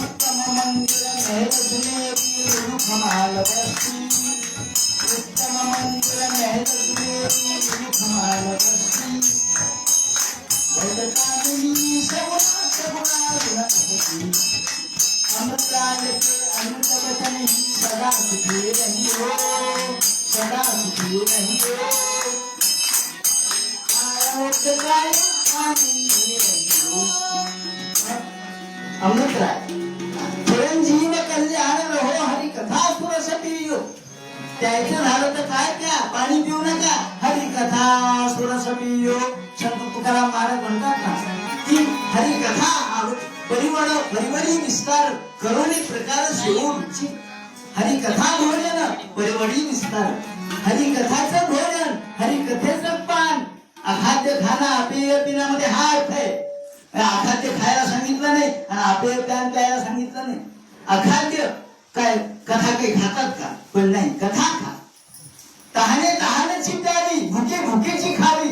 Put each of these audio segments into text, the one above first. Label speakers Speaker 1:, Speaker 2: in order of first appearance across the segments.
Speaker 1: उत्तम मंगल मेहर सुनेरी रुखमाल बस्ती उत्तम मंगल मेहर सुनेरी रुखमाल बस्ती वैदकामिनी सगुणा सगुणा गुणपती अमृताल के अमृत वचन ही सदा सुखी रहियो सदा सुखी रहियो आयोग्य आनंदी रहियो अमृतराय चिरंजीव कल्याण रहो हरी कथा सुरस पियो प्यायचं झालं तर काय प्या पाणी पिऊ नका. हरी कथा सुरस पियो संत तुकाराम महाराज म्हणतात ना ती हरी कथा परिमळ परिमळी विस्तार करुणी प्रकार शिवून. हरी कथा भोजन परिमळी विस्तार. हरी कथाचं भोजन हरी कथेचं पान. अखाद्य खाना अपेय पिण्यामध्ये हा अर्थ आहे. अखाद्य खायला सांगितलं नाही आणि अपेय प्यान प्यायला सांगितलं नाही. अखाद्य काय कथा काही खातात का? पण नाही कथा खा. तहाने तहानेची प्यावी भुके भुकेची खावी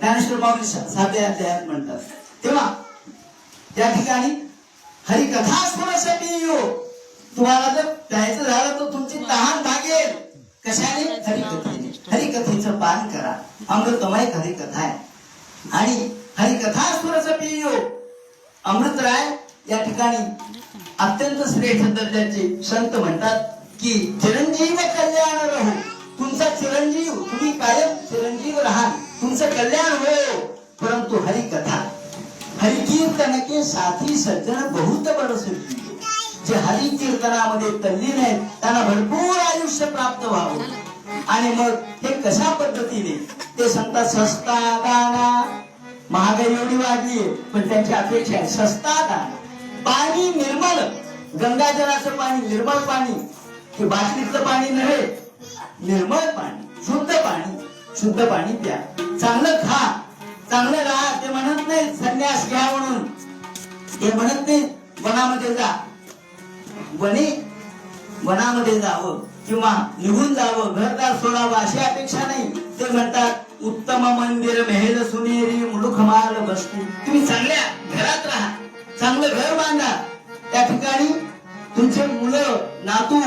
Speaker 1: ज्ञानेश्वर माऊली साध्या अध्यायात म्हणतात. तेव्हा त्या ठिकाणी हरिकथा थोडस पियो तुम्हाला जर प्यायचं झालं तर तुमची तहान भागेल. कशाने? हरिकथेने. हरिकथेचं पान करा. अमृतमय हरिकथा आहे. आणि हरिकथा थोडस पियो अमृतराय या ठिकाणी अत्यंत श्रेष्ठ दर्जाचे संत म्हणतात की चिरंजीव कल्याण राहू. तुमचा चिरंजीव तुम्ही कायम चिरंजीव राहा तुमचं कल्याण हो. परंतु हरिकथा हरिकीर्तन के साथी सज्जन बहुत बरस जे हरी कीर्तनामध्ये तल्लीन आहेत त्यांना भरपूर आयुष्य प्राप्त व्हावं. आणि मग हे कशा पद्धतीने ते सांगतात सस्ता दाना. महागाई एवढी वाढली पण त्यांची अपेक्षा आहे सस्ता दाना. पाणी निर्मल. गंगाजलाचं पाणी निर्मळ पाणी. हे बाटलीतलं पाणी नव्हे निर्मळ पाणी शुद्ध पाणी. शुद्ध पाणी प्या. चांगलं खा. चांगलं राहा. ते म्हणत नाही संन्यास घ्या म्हणून. ते म्हणत नाही वनामध्ये जा. वने वनामध्ये जावं. किंवा निघून जावं. घरदार सोडावं अशी अपेक्षा नाही. ते म्हणतात उत्तम मंदिर मेहेल सुनेरी मुलुखमाल बसतो तुम्ही चांगल्या घरात राहा. चांगलं घर बांधा. त्या ठिकाणी तुमचे मुलं नातू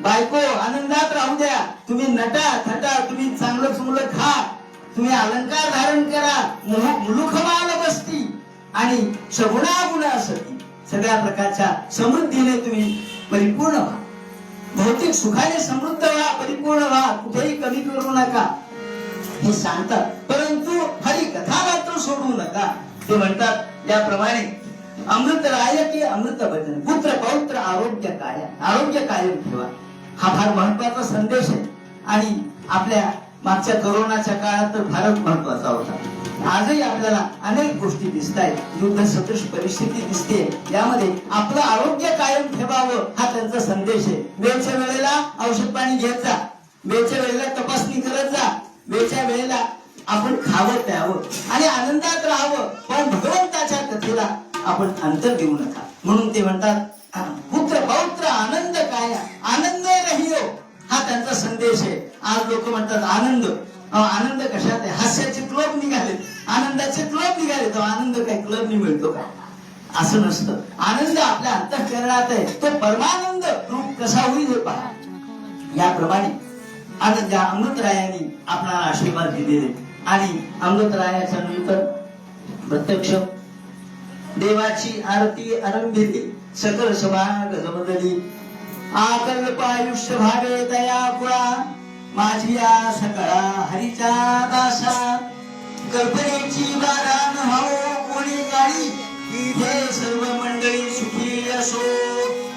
Speaker 1: बायको आनंदात राहू द्या. तुम्ही नटा थटा तुम्ही चांगलं चुंगलं खा. तुम्ही अलंकार धारण करा. मुलुखमाल बसती. आणि सगुणा सगळ्या प्रकारच्या समृद्धीने तुम्ही परिपूर्ण व्हा. भौतिक सुखाने समृद्ध व्हा परिपूर्ण व्हा. कुठेही कमी करू नका. हे सांगतात. परंतु हरी कथा मात्र सोडू नका. ते म्हणतात त्याप्रमाणे अमृत राय की अमृत भजन पुत्र पौत्र आरोग्य काय? आरोग्य कायम ठेवा. हा फार महत्त्वाचा संदेश आहे. आणि आपल्या मागच्या करोनाच्या काळात तर फारच महत्त्वाचा होता. आजही आपल्याला अनेक गोष्टी दिसत आहेत युद्ध सदृश परिस्थिती दिसते यामध्ये आपलं आरोग्य कायम ठेवावं हा त्यांचा संदेश आहे. वेळच्या वेळेला औषध पाणी घेत जा. वेळच्या वेळेला तपासणी करत जा. वेळच्या वेळेला आपण खावं प्यावं. आणि आनंदात राहावं. पण भगवंताच्या कथेला आपण अंतर देऊ नका. म्हणून ते म्हणतात पुत्र पौत्र आनंद काय? आनंद रहियो. हा त्यांचा संदेश आहे. आज लोक म्हणतात आनंद. आनंद कशात आहे? हास्याचे क्लब निघाले. आनंदाचे क्लब निघाले. तो आनंद काय क्लब मिळतो का? असं नसतं. आनंद आपल्या अंतःकरणात आहे. तो परमानंद रूप कसा होईल हे पहा. याप्रमाणे आता ज्या अमृतरायांनी आपल्याला आशीर्वाद दिलेले आणि अमृतरायाच्या नंतर प्रत्यक्ष देवाची आरती आरंभिली सकल सभाग जमदली आकल्प आयुष्य भावे दया कुळा माझी या सकळा हरीचा दासा. कल्पनेची बारान हो कोणी गाडी इथे सर्व मंडळी सुखी असो.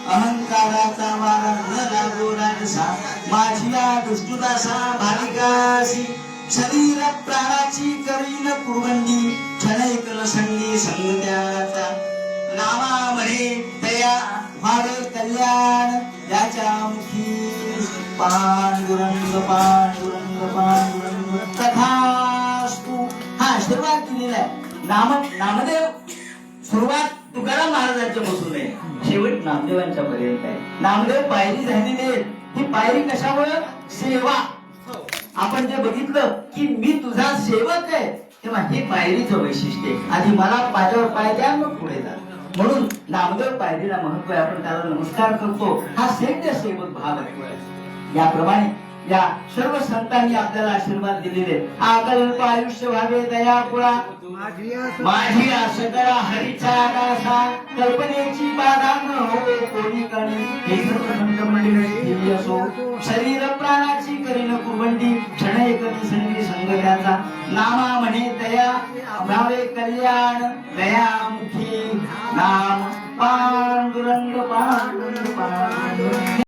Speaker 1: अहंकाराचा वारा न लागो राजसा माझी या दुष्टुदासा भाविकाशी शरीर प्राणाची करीन कुरबंदी क्षणैक संगी संग त्याचा नामा म्हणे दया कल्याण याच्या मुखी पांडुरंग पांडुरंग पांडुरंग तथास्तु हा आशीर्वाद दिलेला आहे. नाम नामदेव. सुरुवात तुकाराम महाराजांच्या पासून आहे. शेवट नामदेवांच्या पर्यंत आहे. नामदेव पायरी झालेली आहे ही पायरी कशामुळे? सेवा. आपण जे बघितलं की मी तुझा सेवक आहे. तेव्हा हे पायरीचं वैशिष्ट्य आधी मला माझ्यावर पाय द्या मग पुढे जा. म्हणून नामदेव पायरीला महत्त्व आहे. आपण त्याला नमस्कार करतो. हा सेव्य सेवक भाव आहे. याप्रमाणे या सर्व संतांनी आपल्याला आशीर्वाद दिलेले. आकल्प आयुष्य व्हावे दया कुळा माझी आशा करा हरीचा दासा कल्पनेची बाधा न हो कोणी कणी. हे सर्व संत मंडळी असो शरीर प्राणाची करीन कुबंडी क्षण संगत्याचा नामा म्हणे दया भावे कल्याण दयामुखी नाम पांडुरंग पांडुरंग पांडुरंग